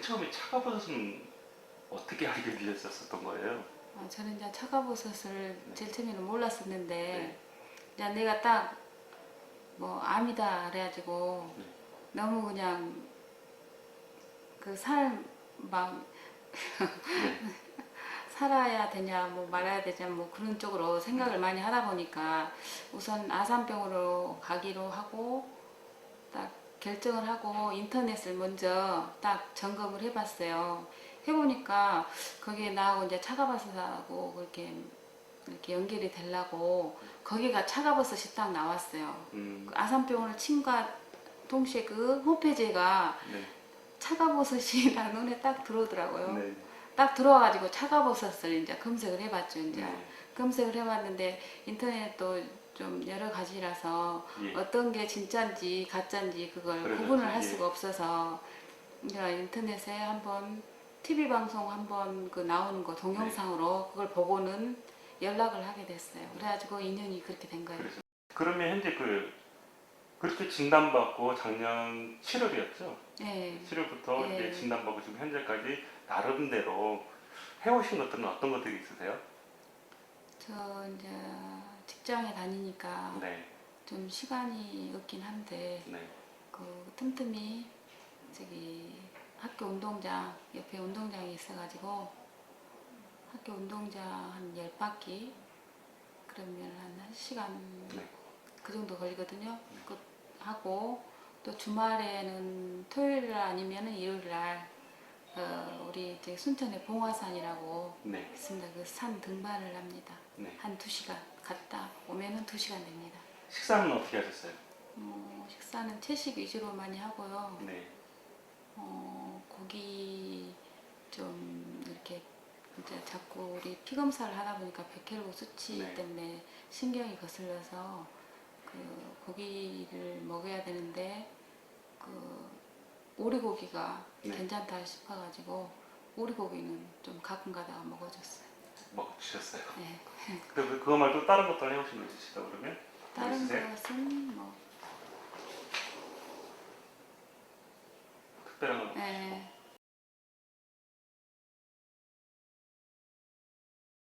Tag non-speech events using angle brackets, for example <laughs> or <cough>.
처음에 차가버섯은 어떻게 알게 되셨었던 거예요? 어, 저는 이제 차가버섯을 네. 제일 처음에는 몰랐었는데 네. 이제 내가 딱 뭐 암이다 그래가지고 네. 너무 그냥 그 삶막 네. <laughs> 살아야 되냐 뭐 말아야 되냐 뭐 그런 쪽으로 생각을 많이 하다 보니까 우선 아산병으로 가기로 하고 딱 결정을 하고 인터넷을 먼저 딱 점검을 해봤어요. 해보니까 거기에 나하고 이제 차가버섯하고 그렇게 이렇게 연결이 되려고 거기가 차가버섯이 딱 나왔어요. 음, 그 아산병원을 침과 동시에 그 홈페이지가 네. 차가버섯이 나 <laughs> 눈에 딱 들어오더라고요. 네. 딱 들어와가지고 차가버섯을 이제 검색을 해봤죠. 이제 네. 검색을 해봤는데 인터넷도 좀 여러 가지라서 예. 어떤 게 진짜인지 가짜인지 그걸 그러죠. 구분을 할 예. 수가 없어서 인터넷에 한번 TV 방송 한번 그 나오는 거 동영상으로 그걸 보고는 연락을 하게 됐어요. 그래가지고 인연이 그렇게 된 거예요. 그래서 그러면 현재 그 그렇게 진단받고 작년 7월이었죠? 네. 7월부터 네. 이제 진단받고 지금 현재까지 나름대로 해오신 것들은 어떤 것들이 있으세요? 저 이제 직장에 다니니까 네, 좀 시간이 없긴 한데 네, 그 틈틈이 저기 학교 운동장 옆에 운동장이 있어가지고 학교 운동장 한 열 바퀴 그러면 한 1시간 네. 그 정도 걸리거든요. 그 하고 또 주말에는 토요일 날 아니면은 일요일 날 어, 우리 이제 순천에 봉화산이라고 네, 있습니다. 그 산 등반을 합니다. 네. 한 2시간 갔다 오면은 2시간 됩니다. 식사는 어떻게 하셨어요? 어, 식사는 채식 위주로 많이 하고요. 네, 어, 고기 좀 이렇게 이제 자꾸 우리 피 검사를 하다 보니까 백혈구 수치 네. 때문에 신경이 거슬려서 그 고기를 먹어야 되는데 그 오리고기가 네. 괜찮다 싶어가지고 오리고기는 좀 가끔 가다가 먹어줬어요. 먹으셨어요. 네. 그- 그거 말고 다른 것도 해오신 거 있으시다 그러면? 다른 있으세요? 것은 뭐